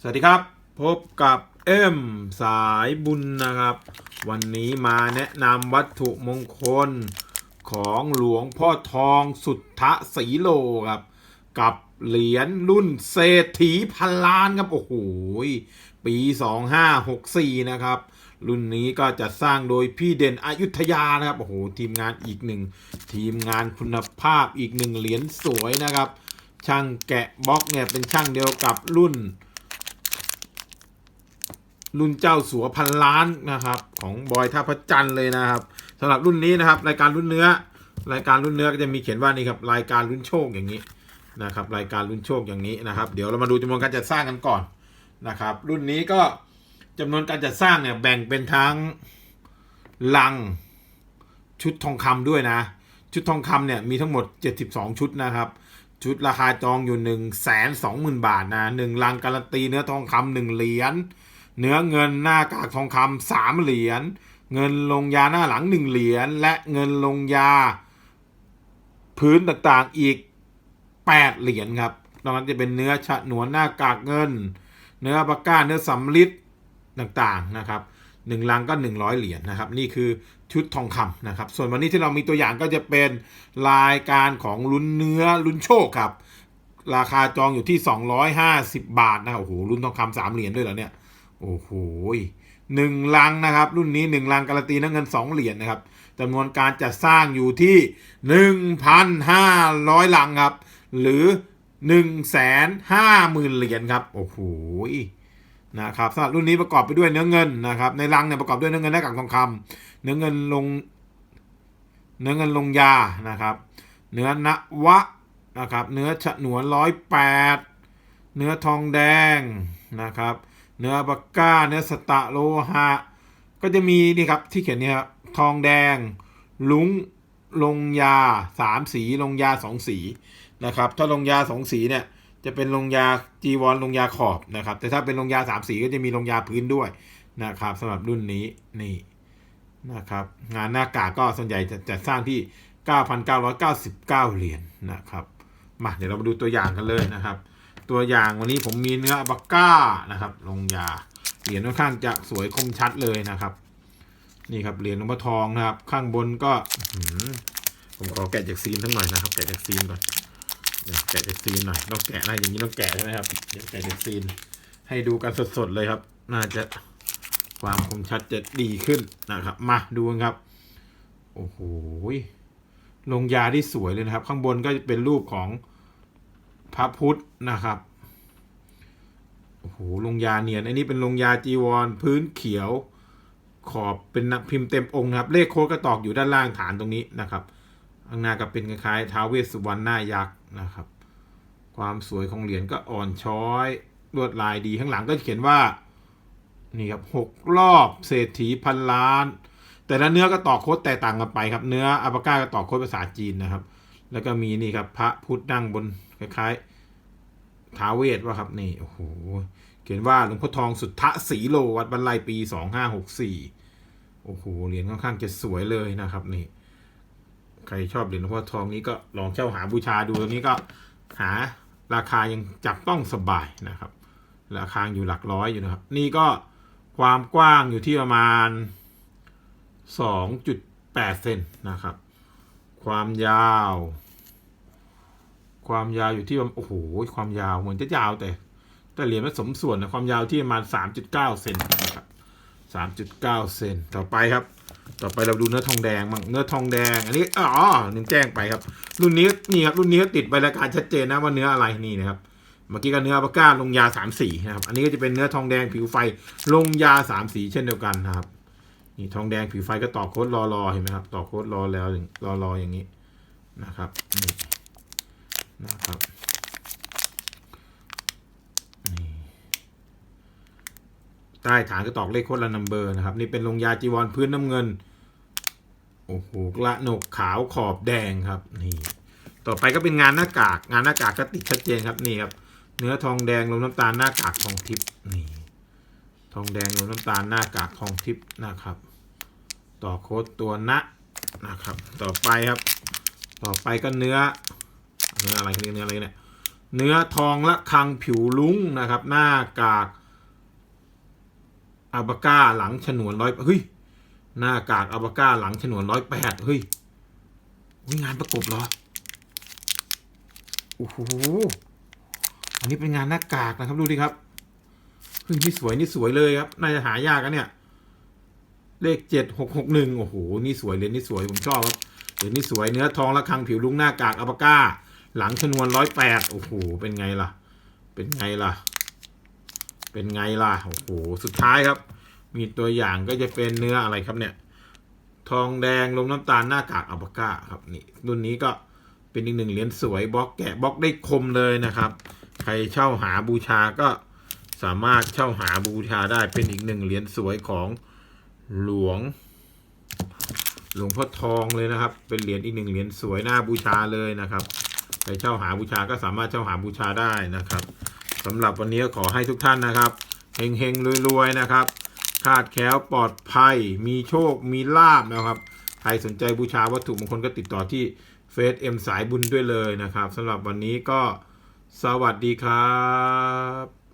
สวัสดีครับ พบกับเอ็มสายบุญนะครับ วันนี้มาแนะนำวัตถุมงคลของหลวงพ่อทองสุทธสีโลครับ กับเหรียญรุ่นเศรษฐีพันล้านครับ โอ้โห ปี 2564 นะครับ รุ่นนี้ก็จะสร้างโดยพี่เด่นอายุทยานะครับ โอ้โห ทีมงานอีกหนึ่ง ทีมงานคุณภาพอีกหนึ่งเหรียญสวยนะครับ ช่างแกะบล็อกเนี่ยเป็นช่างเดียวกับรุ่น รุ่นเจ้าสัวพันล้านนะครับ ของบอยท่าพระจันทร์เลยนะครับสำหรับรุ่นนี้นะครับ รายการรุ่นเนื้อ รายการรุ่นเนื้อก็จะมีเขียนว่านี่ครับรายการรุ่นโชคอย่างนี้นะครับ รายการรุ่นโชคอย่างนี้นะครับ เดี๋ยวเรามาดูจำนวนการจัดสร้างกันก่อนนะครับ รุ่นนี้ก็จำนวนการจัดสร้างเนี่ยแบ่งเป็นทั้งลังชุดทองคำด้วยนะ ชุดทองคำเนี่ยมีทั้งหมด 72 ชุดนะครับชุดราคาจองอยู่ 1 2 0 0 0 0 บาทนะหนึ่งลังการันตีเนื้อทองคำหนึ่งเหรียญ เนื้อเงินหน้ากากทองคำสามเหรียญ เงินลงยาหน้าหลังหนึ่งเหรียญ และเงินลงยา พื้นต่างๆอีกแปดเหรียญครับนอกนั้นจะเป็นเนื้อฉะหนวนหน้ากากเงิน เนื้อปากก้าเนื้อสำลิดต่างๆนะครับหนึ่งลังก็หนึ่งร้อยเหรียญนะครับ นี่คือชุดทองคำนะครับ ส่วนวันนี้ที่เรามีตัวอย่างก็จะเป็นรายการของลุ้นเนื้อลุ้นโชคครับ ราคาจองอยู่ที่ 250 บาทนะโอ้โหรุ่นทองคำสามเหรียญด้วยเหรอเนี่ย โอ้โหหนึ่งลังนะครับ รุ่นนี้หนึ่งลังการันตีน้ำเงินสองเหรียญนะครับจำนวนการจัดสร้างอยู่ที่หนึ่งพันห้าร้อยลังครับ หรือหนึ่งแสนห้าหมื่นเหรียญครับ โอ้โหนะครับสำหรับรุ่นนี้ประกอบไปด้วยเนื้อเงินนะครับ ในลังเนี่ยประกอบด้วยเนื้อเงินและกากทองคำเนื้อเงินลง เนื้อเงินลงยานะครับ เนื้อนวะนะครับ เนื้อฉนวนร้อยแปดเนื้อทองแดงนะครับ เนื้อบักก้า เนื้อสตะโลหะ ก็จะมีนี่ครับที่เขียนเนี่ยทองแดง ลุงลงยาสามสีลงยาสองสีนะครับ ถ้าลงยาสองสีเนี่ยจะเป็นลงยาจีวรลงยาขอบนะครับ แต่ถ้าเป็นลงยาสามสีก็จะมีลงยาพื้นด้วยนะครับสำหรับรุ่นนี้นี่นะครับ งานหน้ากากก็ส่วนใหญ่จะจะสร้างที่ 9,999 เหรียญนะครับ มาเดี๋ยวเรามาดูตัวอย่างกันเลยนะครับ ตัวอย่างวันนี้ผมมีเนื้ออับาก้านะครับ ลงยาเหรียญค่อนข้างจะสวยคมชัดเลยนะครับ นี่ครับเหรียญหลวงพ่อทองนะครับ ข้างบนก็ผมขอแกะจากซีนทั้งหน่อยนะครับ แกะจากซีนก่อนเดี๋ยวแกะจากซีนหน่อยต้องแกะนะอย่างนี้ต้องแกะใช่ไหมครับเดี๋ยวแกะจากซีน ให้ดูกันสดๆเลยครับ น่าจะความคมชัดจะดีขึ้นนะครับ มาดูกันครับ โอ้โหลงยาที่สวยเลยนะครับ ข้างบนก็จะเป็นรูปของ พระพุทธนะครับโอ้โหลงยาเนียนอันนี้เป็นลงยาจีวรพื้นเขียวขอบเป็นพิมพ์เต็มองค์นะครับ เลขโค้ดก็ตอกอยู่ด้านล่างฐานตรงนี้นะครับข้างหน้าก็เป็นคล้ายๆท้าวเวสสุวรรณหน้ายักษ์นะครับ ความสวยของเหรียญก็อ่อนช้อยลวดลายดีข้างหลังก็เขียนว่านี่ครับหกรอบเศรษฐีพันล้าน แต่ละเนื้อก็ต่อโค้ดแตกต่างกันไปครับ เนื้ออัปก้าก็ต่อโค้ดภาษาจีนนะครับ แล้วก็มีนี่ครับพระพุทธนั่งบนคล้ายๆท้าเวสว่าครับนี่โอ้โหเขียนว่าหลวงพ่อทองสุทธสีโลวัดบรรลัยปีสองห้าหกสี่โอ้โหเหรียญค่อนข้างจะสวยเลยนะครับนี่ ใครชอบเหรียญหลวงพ่อทองนี้ก็ลองเช่าหาบูชาดูตัวนี้ก็หาราคายังจับต้องสบายนะครับ ราคาอยู่หลักร้อยอยู่นะครับ นี่ก็ความกว้างอยู่ที่ประมาณ 2.8 เซนนะครับ ความยาว ความยาวอยู่ที่ประมาโอ้โหความยาวเหมือนจะยาวแต่ แต่เหรียญมันสมส่วนนะความยาวที่ประมาณ3.9เซนนะครับ3.9เซนต่อไปครับ ต่อไปเราดูเนื้อทองแดงมั่งเนื้อทองแดง อันนี้อ๋อนึงแจ้งไปครับ รุ่นนี้นี่ครับรุ่นนี้ติดใบราการชัดเจนนะว่าเนื้ออะไรนี่นะครับเมื่อกี้ก็เนื้อปาก้าลงยาสามสีนะครับ อันนี้ก็จะเป็นเนื้อทองแดงผิวไฟลงยาสามสีเช่นเดียวกันนะครับ นี่ทองแดงผิวไฟก็ต่อโค้ดรอรอเห็นไหมครับ ต่อโค้ดรอแล้วรอรออย่างนี้นะครับนี่นะครับนี่ใต้ฐานก็ตอกเลขโค้ดละนัมเบอร์นะครับ นี่เป็นลงยาจีวรพื้นน้ำเงินโอ้โหกระหนกขาวขอบแดงครับนี่ต่อไปก็เป็นงานหน้ากาก งานหน้ากากก็ติดชัดเจนครับนี่ครับ เนื้อทองแดงลงน้ำตาลหน้ากากทองทิพย์นี่ ทองแดงลงน้ำตาลหน้ากากทองทิพย์นะครับ ต่อโค้ดตัวนะนะครับ ต่อไปครับ ต่อไปก็เนื้อ เนื้ออะไรเนื้อเนื้ออะไรเนี่ย เนื้อทองละคังผิวลุ้งนะครับ หน้ากากอาบาก้าหลังฉนวนร้อยเฮ้ย หน้ากากอาบาก้าหลังฉนวนร้อยแปดเฮ้ยงานประกบเหรอ โอ้โห อันนี้เป็นงานหน้ากากนะครับดูดิครับ เฮ้ยนี่สวยนี่สวยเลยครับ น่าจะหายากกันเนี่ย เลขเจ็ดหกหกหนึ่งโอ้โห นี่สวยเลยนี่สวยผมชอบครับเหรียญนี่สวยเนื้อทองระคังผิวลุงหน้ากากอัปก้า หลังชนวนร้อยแปดโอ้โห เป็นไงล่ะ เป็นไงล่ะ เป็นไงล่ะ โอ้โห สุดท้ายครับ มีตัวอย่างก็จะเป็นเนื้ออะไรครับเนี่ย ทองแดงลมน้ำตาลหน้ากากอัปก้าครับนี่รุ่นนี้ก็เป็นอีกหนึ่งเหรียญสวยบล็อกแกะบล็อกได้คมเลยนะครับ ใครเช่าหาบูชาก็ สามารถเช่าหาบูชาได้เป็นอีกหนึ่งเหรียญสวยของหลวง หลวงพ่อทองเลยนะครับ เป็นเหรียญอีกหนึ่งเหรียญสวยน่าบูชาเลยนะครับใครเช่าหาบูชาก็สามารถเช่าหาบูชาได้นะครับสำหรับวันนี้ขอให้ทุกท่านนะครับเฮงเฮงรวยๆนะครับคาดแคล้วปลอดภัย มีโชค มีลาบนะครับ ใครสนใจบูชาวัตถุมงคลก็ติดต่อที่เฟซเอ็มสายบุญด้วยเลยนะครับสำหรับวันนี้ก็สวัสดีครับ